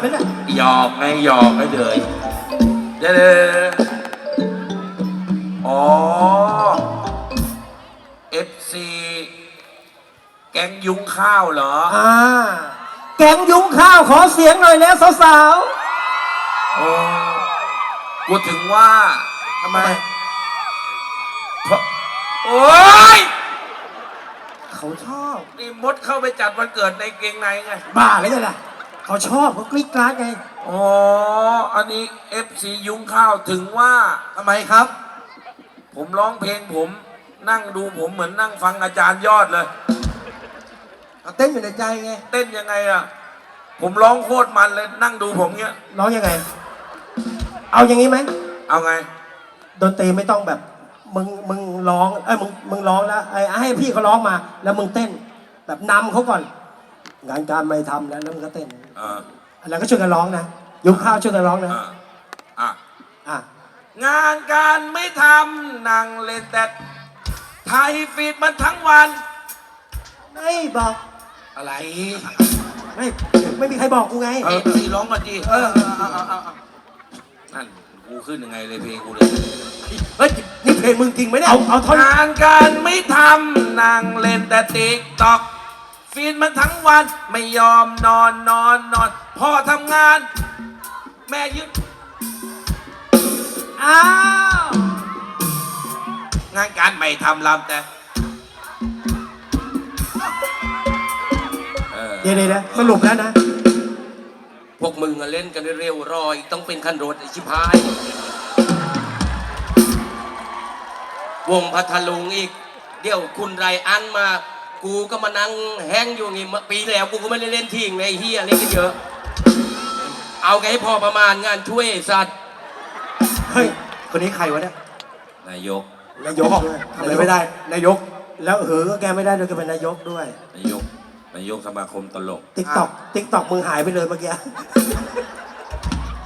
ไหมเนี่ยหยอกไงหยอกไงเฉยเดี๋ยวเดี๋ยวเดี๋ยวเดี๋ยวอ๋อ FC แกงยุ้งข้าวเหรอ อ่า แกงยุ้งข้าวขอเสียงหน่อยแล้วสาวโอ้กูถึงว่าๆทำไมเพราะโอ้ยเขาชอบ นี่มดเข้าไปจัดวันเกิดในเกงในไง บ้าเลยไงล่ะ เขาชอบเขากรี๊ดกราดไงอ๋อ อันนี้ FC ยุ้งข้าวถึงว่า ทำไมครับ ผมร้องเพลงผม นั่งดูผมเหมือนนั่งฟังอาจารย์ยอดเลยเอาเต้นอยู่ในใจไงเต้นยังไงอะผมร้องโคตรมันเลยนั่งดูผมเงี้ย ร้องยังไง เอาอย่างนี้ไหมเอาไง ดนตรีไม่ต้องแบบ มึงมึงร้องเอ้ยมึงมึงร้องแล้วไอ้ให้พี่เขาร้องมา แล้วมึงเต้น แบบนำเขาก่อน งานการไม่ทำแล้วแล้วมึงก็เต้น อ่าแล้วก็ช่วยกันร้องนะยุ้งข้าวช่วยกันร้องนะอ่าอะอะงานการไม่ทำนั่งเล่นแต่ไทยฟีดมันทั้งวัน ไม่บอกอะไรไม่ไม่มีใครบอกกูไง เอฟซีร้องมาดิเออเอาเอาเอาเอานั่นกูขึ้นยังไงเลยเพลงกูเลยเฮ้ยนี่เพลงมึงจริงไหมเนี่ยเอาเอาท่อนงานการไม่ทำนั่งเล่นแต่ติ๊กตอกฟีดมันทั้งวันไม่ยอมนอนนอนนอนพอทำ งาน แม่ยึดอ้าว งานการไม่ทำลำแต่เออเดี๋ยวเดี๋ยวเดี๋ยวสรุปแล้วนะ พวกมึงอะเล่นกันเร็วๆรอยต้องเป็นคันรถไอชิพาย วงพัทลุงอีก เดี๋ยวคุณไรอันมา กูก็มานั่งแห้งอยู่งี้ปีแล้ว กูก็ไม่ได้เล่นทิ้งเลยไอ้เฮียเล่นกันเยอะ เอาไงให้พอประมาณงานช่วยไอ้สัตว์เฮ้ย คนนี้ใครวะเนี่ย นายก นายกด้วยทำอะไรไม่ได้ นายก แล้วเออก็แกไม่ได้ด้วยแกเป็นนายกด้วย นายก นายกสมาคมตลก ติ๊กตอก ติ๊กตอกมึงหายไปเลยเมื่อกี้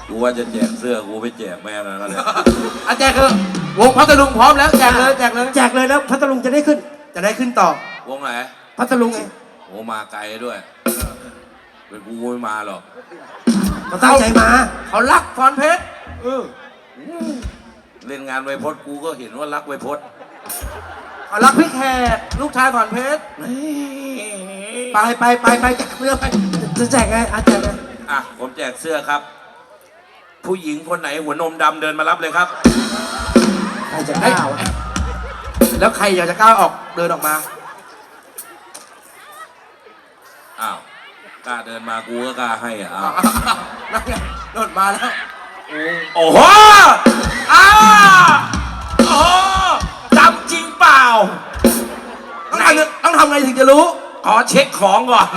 กูว่าจะแจกเสื้อ กูไปแจกแม่แล้วก็เลยอาแจกเถอะวงพัทลุงพร้อมแล้วแจกเลยแจกเลยแจกเลยแล้วพัทลุงจะได้ขึ้น จะได้ขึ้นต่อ วงไหน พัทลุงไง โอ้มาไกลด้วย เป็นกูไม่มาหรอก เขาตั้งใจมา เขารักฟอนเพชรเออเล่นงานไวพจน์กูก็เห็นว่ารักไวพจน์เขารักพี่แขกลูกชายฟอนเพชรไปไปไปไปแจกเสื้อไปจะแจกไงอาแจกไงอะผมแจกเสื้อครับ ผู้หญิงคนไหนหัวนมดำเดินมารับเลยครับ ใครจะกล้าวะแล้วใครอยากจะก้าวออกเดินออกมา อ้าว กล้าเดินมากูก็กล้าให้อะอ้าวนั่นไงโดดมาแล้วโอ้โหอ้าวโอ้โหจำจริงเปล่า ต้องทำต้องทำไงถึงจะรู้ ขอเช็คของก่อน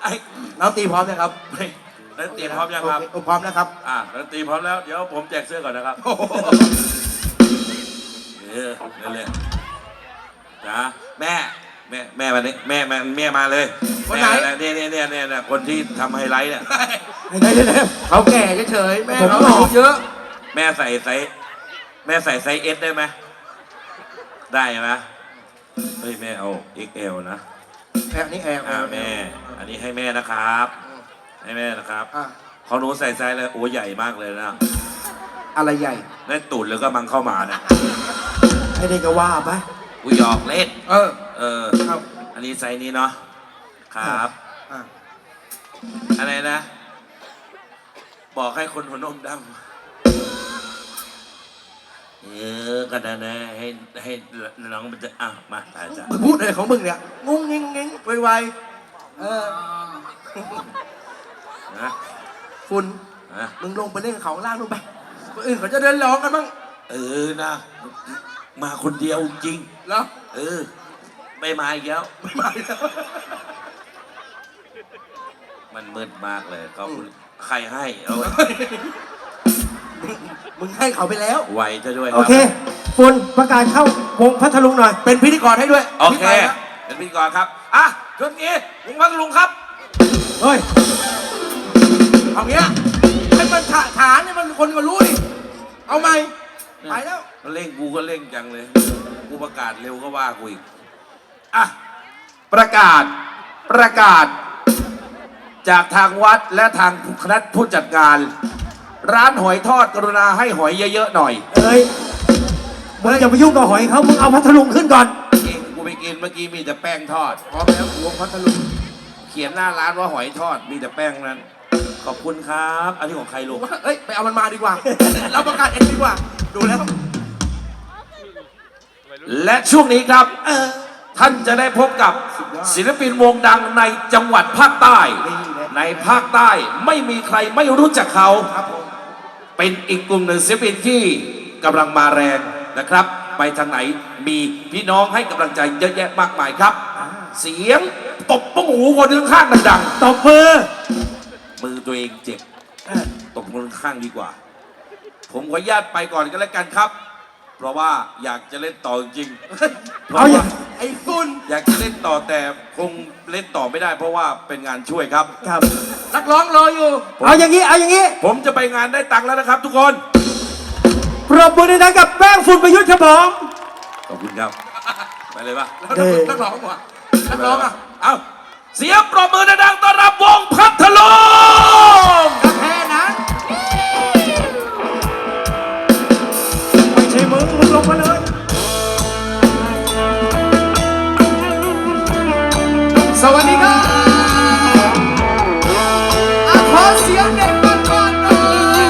ไอ้น้องตีพร้อมนะครับไม่แล้วเตรียมพร้อมยังครับ โอเคพร้อมนะครับ อะแล้วตีพร้อมแล้ว เดี๋ยวผมแจกเสื้อก่อนนะครับเออนั่นแหละจ้าแม่ แม่แม่มาเนี่ยแม่แม่แม่มาเลยคนไหน แม่มาเนี่ยเนี่ยเนี่ยเนี่ยเนี่ยคนที่ทำไฮไลท์เนี่ยได้ได้ได้เขาแก่เฉยๆแม่ผมเขาหล่ออายุเยอะ แม่ใส่ไซส์แม่ใส่ไซส์เอสได้ไหมได้ไหมเฮ้ยแม่เอา XL นะแอบนี่แอบอ่าแม่ อันนี้ให้แม่นะครับ ให้แม่นะครับอะเขาหนูใส่ไซส์เลยโอ้ใหญ่มากเลยนะอะไรใหญ่นั่นตูดหรือก็มังเข้ามาเนี่ยไอ้นี่ก็ว่าไปกูหยอกเล่นเออ เออ ครับอันนี้ไซส์นี้เนาะ ครับ อะอะไรนะ บอกให้คนหัวนมดำเออก็ได้นะให้ให้น้องมันจะอะมาถ่ายจ้ะมึงพูดอะไรของมึงเนี่ยงุ้งงิ้งงิ้งไวๆเออนะคุณนะมึงลงไปเล่นกับเขาข้างล่างลงไปคนอื่นเขาจะเดินร้องกันบ้างเออนะ มาคนเดียวจริงเหรอเออ ไม่มาอีกแล้วไม่มาแล้วมันมืดมากเลยขอบคุณใครให้เอาไว้มึงให้เขาไปแล้ว ไวจะด้วยคโอรับเคฟุนประกาศเข้าวงพัทลุงหน่อย เป็นพิธีกรให้ด้วยโอเค พี่ไปนะเป็นพิธีกรครับ อะช่วงนี้ลุงพัทลุงครับ เฮ้ยเอาเงี้ยให้มันฐาฐานเนี่ยมันคนก็รู้ดิเอาไหมไปแล้ว เร่งกูก็เร่งจังเลย กูประกาศเร็วก็ว่ากูอีก อะประกาศประกาศ จากทางวัดและทางคณะผู้จัดงาน ร้านหอยทอดกรุณาให้หอยเยอะๆหน่อยเอ้ยมึงอย่าไปยุ่งกับหอยเขามึงเอาพัทลุงขึ้นก่อนกินกูไปกินเมื่อกี้มีแต่แป้งทอดพร้อมแล้วหัวพัทลุงเขียนหน้าร้านว่าหอยทอดมีแต่แป้งนั้น ขอบคุณครับ อันนี้ของใครลูกเอ้ยไปเอามันมาดีกว่าเราประกาศเองดีกว่า ดูแล้ว และช่วงนี้ครับ ท่านจะได้พบกับศิลปินวงดังในจังหวัดภาคใต้ ในภาคใต้ไม่มีใครไม่รู้จักเขา เป็นอีกกลุ่มหนึ่งศิลปินที่กำลังมาแรงนะครับ ไปทางไหนมีพี่น้องให้กำลังใจเยอะแยะมากมายครับ เสียงตบป้องหูคนข้างๆดังตบมือๆมือตัวเองเจ็บตบมือข้างดีกว่า ผมขออนุญาตไปก่อนก็แล้วกันครับ เพราะว่าอยากจะเล่นต่อจริงๆเพราะเอาอย่าว่าไอ้ฝุ่นอยากจะเล่นต่อแต่คงเล่นต่อไม่ได้ เพราะว่าเป็นงานช่วยครับ ครับ นักร้องรออยู่ เอาอย่างนี้ เอาอย่างนี้ผมจะไปงานได้ตังค์แล้วนะครับ ทุกคน ปรบมือดังๆกับแป้งฝุ่นประยุทธ์ครับผม ขอบคุณครับ ไปเลยปะแล้วนักนักร้องว่ะนักร้องอะ เอาเสียงปรบมือดังๆต้อนรับวงพัทลุงแค่นั้นไม่ใช่มึงมึงลงมาเลย สวัสดีครับขอเสียงเด็กก่อนก่อนหน่อย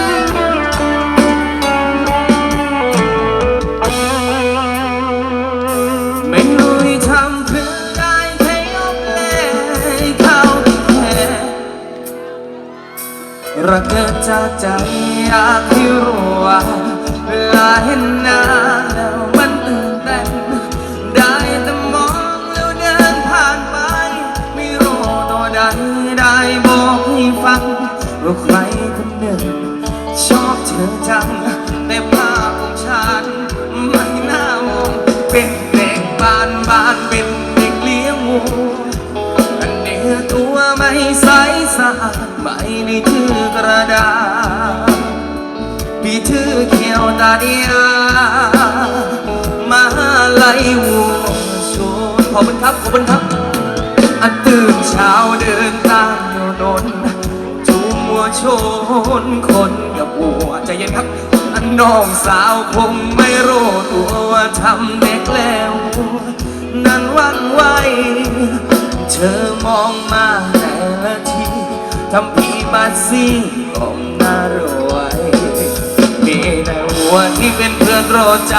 ไม่รู้ทำเพื่อได้แค่ยกเล่เขาแค่รักเกิดจากใจอยากให้รู้ว่าเวลาเห็นหน้า เป็นเด็กบ้านบ้านเป็นเด็กเลี้ยงวัวอันเนื้อตัวไม่ใสสะอาดไม่ได้ถือกระดาษพี่ถือเขียวตาเดียมาไล่วัวชนขอบคุณครับขอบคุณครับ อันตื่นเช้าเดินตามถนนจูงมัวชนคนกับวัวใจเย็นครับ อันน้องสาวคงไม่รู้ตัวว่าทำ วันวันไหว เธอมองมาแต่ละทีทำพี่มาซีก็น่ารวยมีแต่หัวที่เป็นเพื่อนโรอใจ